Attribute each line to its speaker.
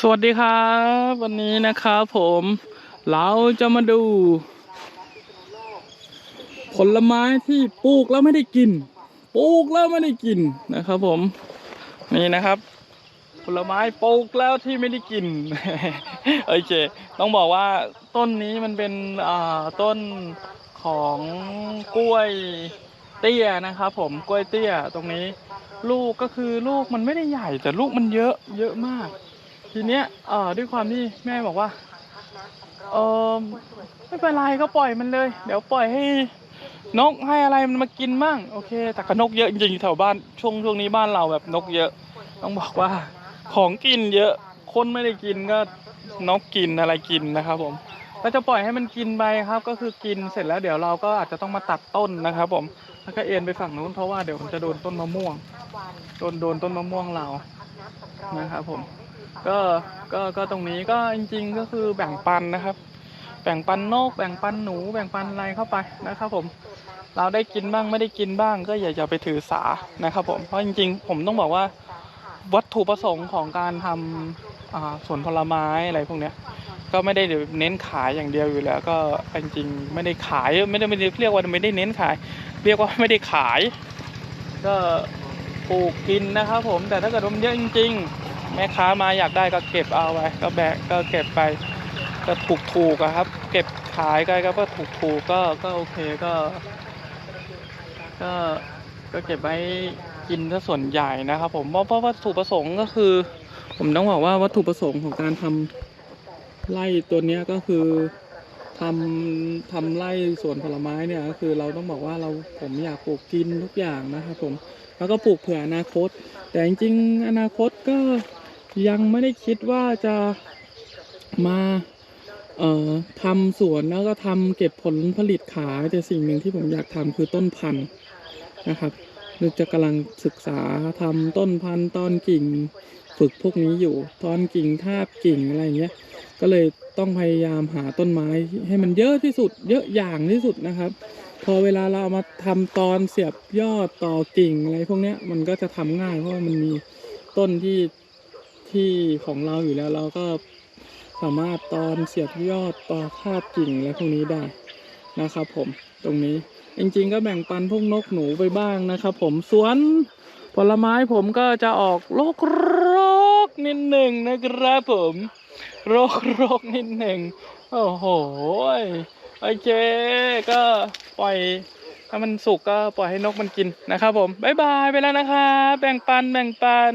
Speaker 1: สวัสดีครับ วันนี้นะครับผม เราจะมาดู ผลไม้ที่ปลูกแล้วไม่ได้กินปลูกแล้วไม่ได้กินนะครับผม นี่นะครับ ผลไม้ปลูกแล้วที่ไม่ได้กินโอเค ต้องบอกว่าต้นนี้มันเป็นอ่าต้นของกล้วยเตี้ยนะครับผมกล้วยเตี้ยตรงนี้ ลูกก็คือลูกมันไม่ได้ใหญ่ แต่ลูกมันเยอะเยอะมาก ทีเนี้ยเอ่อด้วยความที่แม่บอกว่าเออไม่เป็นไรก็ปล่อยมันเลย เดี๋ยวปล่อยให้นกให้อะไรมันมากินมั่งโอเค แต่ก็นกเยอะจริงๆแถวบ้านช่วงช่วงนี้บ้านเราแบบนกเยอะ ต้องบอกว่าของกินเยอะคนไม่ได้กินก็นกกินอะไรกินนะครับผมก็จะปล่อยให้มันกินไปครับ ก็คือกินเสร็จแล้วเดี๋ยวเราก็อาจจะต้องมาตัดต้นนะครับผมแล้วก็เอ็นไปฝั่งนู้นเพราะว่าเดี๋ยวมันจะโดนต้นมะม่วงโดนโดนต้นมะม่วงเรานะครับผม ก็ก็ก็ตรงนี้ก็จริง ๆ ก็คือแบ่งปันนะครับ แบ่งปันนก แบ่งปันหนู แบ่งปันอะไรเข้าไปนะครับ ผม เราได้กินบ้างไม่ได้กินบ้าง ก็อย่าอย่าไปถือสานะครับ ผมเพราะจริง ๆ ผมต้องบอกว่าวัตถุประสงค์ของการทำสวนผลไม้อะไรพวกเนี้ยก็ไม่ได้เน้นขายอย่างเดียวอยู่แล้ว ก็จริงๆไม่ได้ขายไม่ได้ไม่ได้เรียกว่าไม่ได้เน้นขาย เรียกว่าไม่ได้ขาย ก็ปลูกกินนะครับ ผมแต่ถ้าเกิดว่ามันเยอะจริง ๆ แม่ค้ามาอยากได้ก็เก็บเอาไว้ ก็แบกก็เก็บไป ก็ถูกถูกครับ เก็บขายกันก็ถูกถูกก็ก็โอเคก็ ก็ก็เก็บไว้กินซะส่วนใหญ่นะครับ ผมเพราะเพราะวัตถุประสงค์ก็คือ ผมต้องบอกว่าวัตถุประสงค์ของการทำไร่ตัวเนี้ยก็คือทำทำไร่สวนผลไม้เนี่ยก็คือเราต้องบอกว่าเราผมอยากปลูกกินทุกอย่างนะครับผมแล้วก็ปลูกเผื่ออนาคต แต่จริงๆ อนาคตก็ ยังไม่ได้คิดว่าจะมาเอ่อทำสวนแล้วก็ทำเก็บผลผลิตขายแต่สิ่งหนึ่งที่ผมอยากทำคือต้นพันธุ์นะครับเราจะกำลังศึกษาทำต้นพันธุ์ตอนกิ่งฝึกพวกนี้อยู่ตอนกิ่งทาบกิ่งอะไรอย่างเงี้ย ก็เลยต้องพยายามหาต้นไม้ให้มันเยอะที่สุด เยอะอย่างที่สุดนะครับ พอเวลาเราเอามาทำตอนเสียบยอดต่อกิ่งอะไรพวกเนี้ยมันก็จะทำง่ายเพราะว่ามันมีต้นที่ ที่ของเราอยู่แล้วเราก็สามารถตอนเสียบยอดต่อคาบกิ่งอะพวกนี้ได้นะครับผมตรงนี้จริงๆก็แบ่งปันพวกนกหนูไปบ้างนะครับผมสวนผลไม้ผมก็จะออกโรคโรคนิดหนึ่งนะครับผมโรคโรคนิดหนึ่งโอ้โหโอเค ก็ปล่อยถ้ามันสุกก็ปล่อยให้นกมันกินนะครับผม บ๊ายบายไปแล้วนะครับ แบ่งปันแบ่งปัน